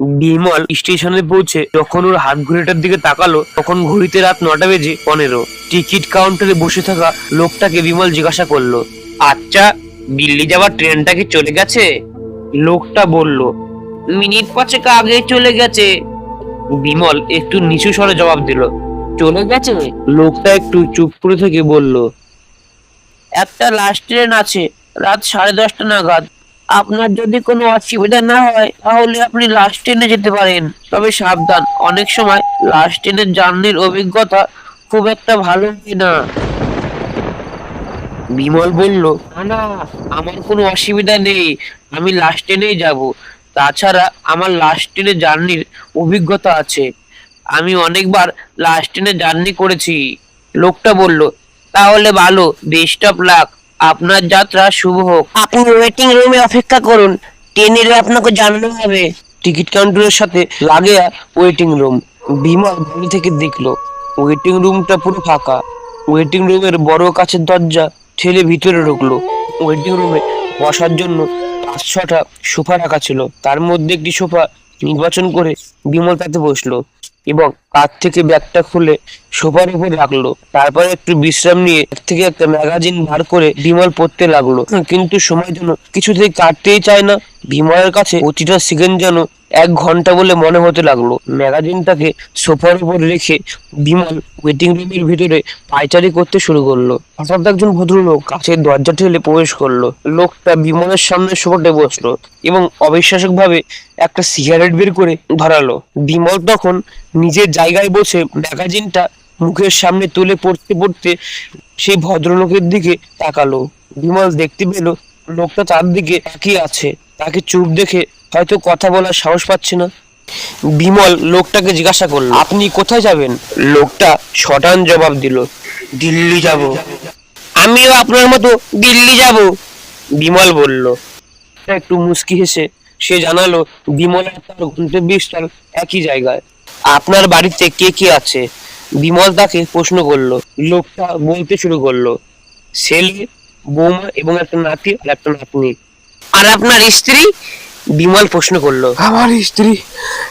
বিমল স্টেশনে পৌঁছে যখন ওর হাত ঘড়িটার দিকে তাকালো, তখন ঘড়িতে রাত নটা বেজে পনেরো। টিকিট কাউন্টারে বসে থাকা লোকটাকে বিমল জিজ্ঞাসা করল আচ্ছা দিল্লি যাওয়ার ট্রেনটা কি চলে গেছে? লোকটা বলল, মিনিট পাঁচেক আগে চলে গেছে। বিমল একটু নিচু স্বরে জবাব দিল, চলে গেছে? লোকটা একটু চুপ করে থেকে বলল, একটা লাস্ট ট্রেন আছে, রাত সাড়ে দশটা নাগাদ। আপনার যদি কোনো অসুবিধা না হয়, তাহলে আপনি লাস্ট ট্রেনে যেতে পারেন। তবে সাবধান, অনেক সময় লাস্ট ট্রেনের জার্নির অভিজ্ঞতা খুব একটা ভালো হয় না। বিমল বলল, না আমার কোনো অসুবিধা নেই, আমি লাস্ট ট্রেনেই যাব। তাছাড়া আমার লাস্ট ট্রেনে জার্নির অভিজ্ঞতা আছে। আমি অনেকবার লাস্ট ট্রেনে জার্নি করেছি। লোকটা বলল, তাহলে ভালো বেস্ট অফ লাক আপনার যাত্রা শুভ হোক। আপনি ওয়েটিং রুমে অপেক্ষা করুন। ট্রেনের আপনাকে জানানো হবে। টিকিট কাউন্টারের সাথে লাগে ওয়েটিং রুম বিমল দূর থেকে দেখল ওয়েটিং রুমটা পুরো ফাঁকা। ওয়েটিং রুমের বড় কাছের দরজা ঠেলে ভিতরে ঢুকলো। ওয়েটিং রুমে বসার জন্য পাঁচ ছটা সোফা রাখা ছিল। তার মধ্যে একটি সোফা নির্বাচন করে বিমল তাতে বসল। এবং কাছ থেকে ব্যাগটা খুলে সোফার উপর রাখল। তারপরে একটু বিশ্রাম নিয়ে থেকে একটা ম্যাগাজিন বার করে বিমল পড়তে লাগল। কিন্তু সময় যেন কিছুতেই কাটতেই চায় না। বিমলের কাছে প্রতিটা সেকেন্ড যেন এক ঘণ্টা বলে মনে হতে লাগল। ম্যাগাজিনটাকে সোফার উপর রেখে বিমল ওয়েটিং রুমের ভিতরে পায়চারি করতে শুরু করল। হঠাৎ একজন ভদ্রলোক কাছের দরজা ঠেলে প্রবেশ করল। লোকটা বিমলের সামনে সোফাতে বসল এবং অবিশ্বাসক ভাবে একটা সিগারেট বের করে ধরালো। বিমল তখন নিজের জায়গায় বসে ম্যাগাজিনটা মুখের সামনে তুলে পড়তে পড়তে সেই ভদ্রলোকের দিকে তাকালো। বিমল দেখতে পেল লোকটা তার দিকে তাকিয়ে আছে। তাকে চুপ দেখে হয়তো কথা বলার সাহস পাচ্ছি না। বিমল লোকটাকে জিজ্ঞাসা করল, আপনি কোথায় যাবেন? লোকটা শটান জবাব দিল, দিল্লি যাব। আমিও আপনার মতো দিল্লি যাব। বিমল বলল। একটু মুস্কি হেসে, সে জানালো, বিমল তার গন্তব্যস্থল একই জায়গায়। আপনার বাড়িতে কে কে আছে? বিমল তাকে প্রশ্ন করল, লোকটা বলতে শুরু করল, ছেলে, বৌমা এবং একটা নাতি আর একটা নাতনি। আর আপনার স্ত্রী? বিমল প্রশ্ন করল। আমার স্ত্রী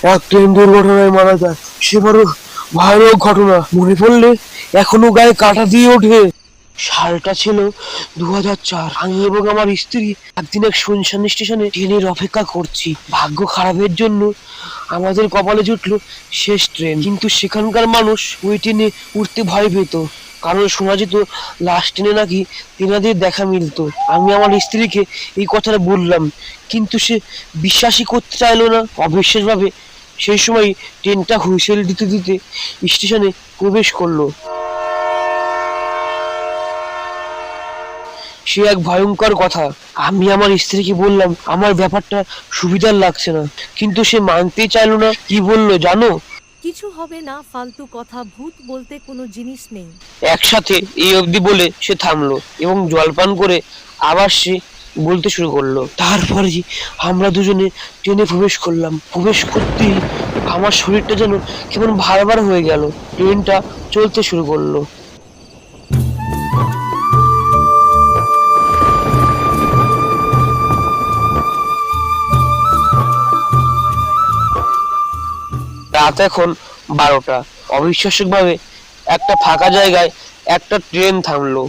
এক ট্রেন দুর্ঘটনায় মারা যায়। সে বড় ভয়ানক ঘটনা। মনে পড়লে এখনও গায়ে কাটা দিয়ে ওঠে। সালটা ছিল দু হাজার চার। আমি এবং আমার স্ত্রী একদিন এক শুনশান স্টেশনে ট্রেনের অপেক্ষা করছি। ভাগ্য খারাপের জন্য আমাদের কপালে জুটলো শেষ ট্রেন। কিন্তু সেখানকার মানুষ ওই ট্রেনে উঠতে ভয় পেত। কারণ শোনা যেত লাস্ট ট্রেনে নাকি তেনাদের দেখা মিলতো। আমি আমার স্ত্রীকে এই কথাটা বললাম, কিন্তু সে বিশ্বাসই করতে চাইলো না। অবিশ্বাসভাবে সেই সময় ট্রেনটা হুইসেল দিতে দিতে স্টেশনে প্রবেশ করল। সে এক ভয়ঙ্কর কথা। আমি আমার স্ত্রীকে বললাম, আমার ব্যাপারটা সুবিধার লাগছে না। কিন্তু সে মানতেই চাইলো না। কি বলল, জানো? কিছু হবে না, ফালতু কথা, ভূত বলতে কোনো জিনিস নেই। একসাথে এই অবধি বলে সে থামলো এবং জলপান করে আবার সে বলতে শুরু করল, তারপরে আমরা দুজনে ট্রেনে প্রবেশ করলাম, প্রবেশ করতেই আমার শরীরটা যেন কেমন ভার ভার হয়ে গেল। ট্রেনটা চলতে শুরু করল। রাত এখন বারোটা। অবিশ্বাসক ভাবে একটা ফাঁকা জায়গায় একটা ট্রেন থামলো।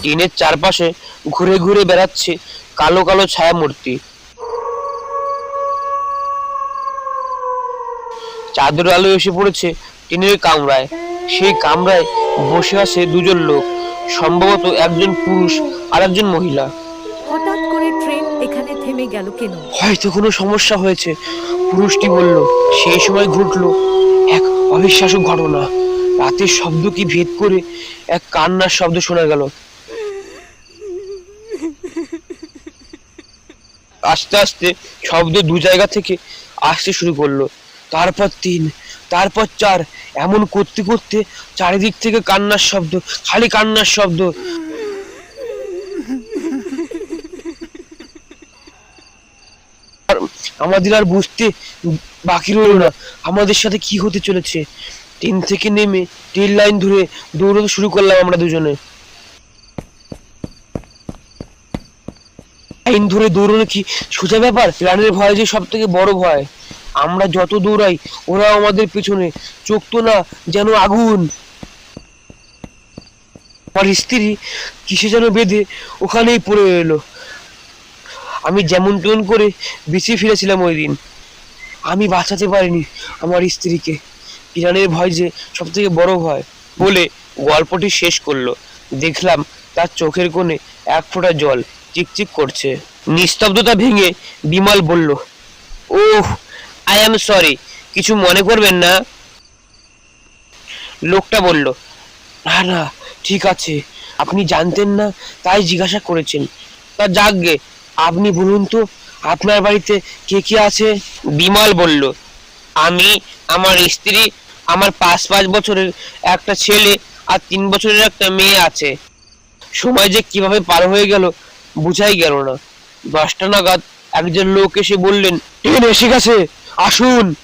ট্রেনের চারপাশে ঘুরে ঘুরে বেড়াচ্ছে কালো কালো ছায়া মূর্তি চাদর আলো এসে পড়েছে ট্রেনের কামরায়। সেই কামরায় বসে আছে দুজন লোক, সম্ভবত একজন পুরুষ আর একজন মহিলা। এখানে থেমে গেল কেন? হয়তো কোনো সমস্যা হয়েছে। পুরুষটি বলল, সেই সময় ঘটলো এক অবিশ্বাস্য ঘটনা। রাতের শব্দ কি ভেদ করে এক কান্নার শব্দ শোনা গেল। আস্তে আস্তে শব্দ দু জায়গা থেকে আসতে শুরু করল। তারপর তিন, তারপর চার, এমন করতে করতে চারিদিক থেকে কান্নার শব্দ, খালি কান্নার শব্দ আর আমাদের আর বুঝতে বাকি রইল না। আমাদের সাথে কি হতে চলেছে? ট্রেন থেকে নেমে ট্রেন লাইন ধরে দৌড়তে শুরু করলাম আমরা দুজনে। লাইন ধরে দৌড়ানো কি সোজা ব্যাপার? প্রাণের ভয় যে সব থেকে বড় ভয়। আমরা যত দৌড়াই, ওরা আমাদের পেছনে। চোখ তো না যেন আগুন। আমার স্ত্রী কিসে যেন বেঁধে ওখানেই পড়ে এলো আমি যেমন তেমন করে বেঁচে ফিরেছিলাম ওই দিন। আমি বাঁচাতে পারিনি আমার স্ত্রীকে। ইরানের ভয় যে সব থেকে বড় ভয় বলে গল্পটি শেষ করল। দেখলাম তার চোখের কোণে এক ফোঁটা জল চিকচিক করছে। নিস্তব্ধতা ভেঙে বিমল বলল ওহ আই অ্যাম সরি কিছু মনে করবেন না? লোকটা বলল, না না, ঠিক আছে। আপনি জানতেন না, তাই জিজ্ঞাসা করেছেন। তা যাকগে আপনি বলুন তো আপনার বাড়িতে কে কে আছে? বিমল বলল। আমি আমার স্ত্রী আমার পাঁচ পাঁচ বছরের একটা ছেলে আর তিন বছরের একটা মেয়ে আছে। সময় যে কীভাবে পার হয়ে গেল বুঝাই গেল না। দশটা নাগাদ একজন লোক এসে বললেন ট্রেন এসে গেছে আসুন।